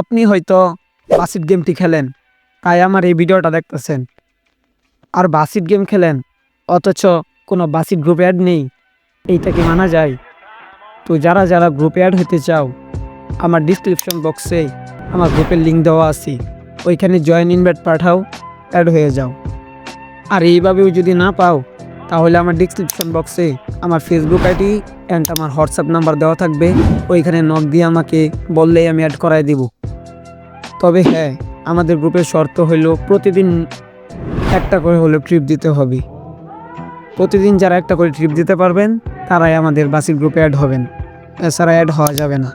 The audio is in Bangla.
আপনি হয়তো বাসিট গেমটি খেলেন, তাই আমার এই ভিডিওটা দেখতেছেন। আর বাসিট গেম খেলেন, অথচ কোনো বাসিট গ্রুপ অ্যাড নেই, এইটা কি মানা যায়? তো যারা যারা গ্রুপে অ্যাড হতে চাও, আমার ডিসক্রিপশন বক্সে আমার গ্রুপের লিঙ্ক দেওয়া আছে, ওইখানে জয়েন ইনভাইট পাঠাও অ্যাড হয়ে যাও। আর এইভাবেও যদি না পাও, তাহলে আমার ডিসক্রিপশন বক্সে আমার ফেসবুক আইডি অ্যান্ড আমার হোয়াটসঅ্যাপ নাম্বার দেওয়া থাকবে। ওইখানে নক দিয়ে আমাকে বললেই আমি অ্যাড করাই দিব। তবে হ্যাঁ আমাদের গ্রুপের শর্ত হলো প্রতিদিন একটা করে হলেও ট্রিপ দিতে হবে। প্রতিদিন যারা একটা করে ট্রিপ দিতে পারবেন, তারাই আমাদের বাসির গ্রুপে অ্যাড হবেন। এছাড়া অ্যাড হওয়া যাবে না।